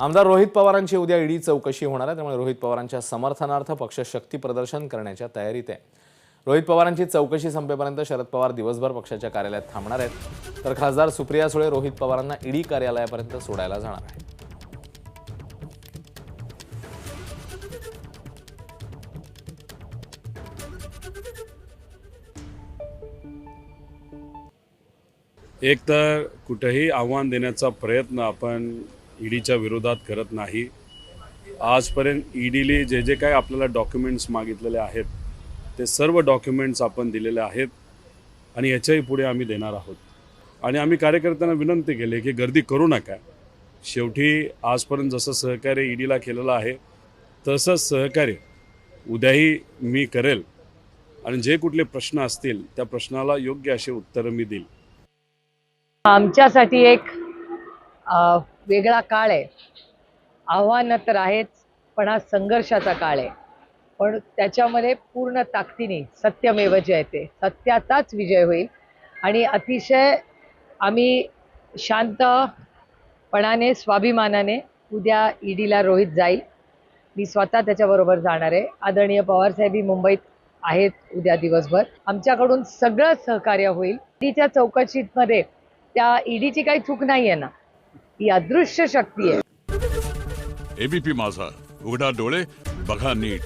आमदार रोहित पवारांची उद्या ईडी चौकशी होणार आहे त्यामुळे रोहित पवारांच्या समर्थनार्थ पक्ष शक्ती प्रदर्शन करण्याच्या तयारीत आहे. रोहित पवारांची चौकशी संपेपर्यंत शरद पवार दिवसभर पक्षाच्या कार्यालयात थांबणार आहेत. तर खासदार सुप्रिया सुळे रोहित पवारांना ईडी कार्यालयापर्यंत सोडायला जाणार आहे एक तर कुठेही आव्हान देण्याचा प्रयत्न आपण ईडीच्या विरोधात करत नाही. आजपर्यंत ईडीने जे जे काय आपल्याला डॉक्युमेंट्स मागितलेले आहेत ते सर्व डॉक्युमेंट्स आपण दिलेले आहेत आणि याच्याही पुढे आम्ही देणार आहोत. आणि आम्ही कार्यकर्त्यांना विनंती केली की गर्दी करू नका. शेवटी आजपर्यंत जसं सहकार्य ईडीला केलेलं आहे तसंच सहकार्य उद्याही मी करेल. आणि जे कुठले प्रश्न असतील त्या प्रश्नाला योग्य असे उत्तरं मी देईल. आमच्यासाठी एक वेगळा काळ आहे. आव्हानं तर आहेच पण हा संघर्षाचा काळ आहे. पण त्याच्यामध्ये पूर्ण ताकदीने सत्यमेव जयते सत्याचाच विजय होईल. आणि अतिशय आम्ही शांतपणाने स्वाभिमानाने उद्या ईडीला रोहित जाईल. मी स्वतः त्याच्याबरोबर जाणार आहे. आदरणीय पवारसाहेबी मुंबईत आहेत उद्या दिवसभर. आमच्याकडून सगळं सहकार्य होईल. ईडीच्या चौकशीमध्ये त्या ईडीची काही चूक नाही आहे ना. ही अदृश्य शक्ती आहे. एबीपी माझा. उघडा डोळे बघा नीट.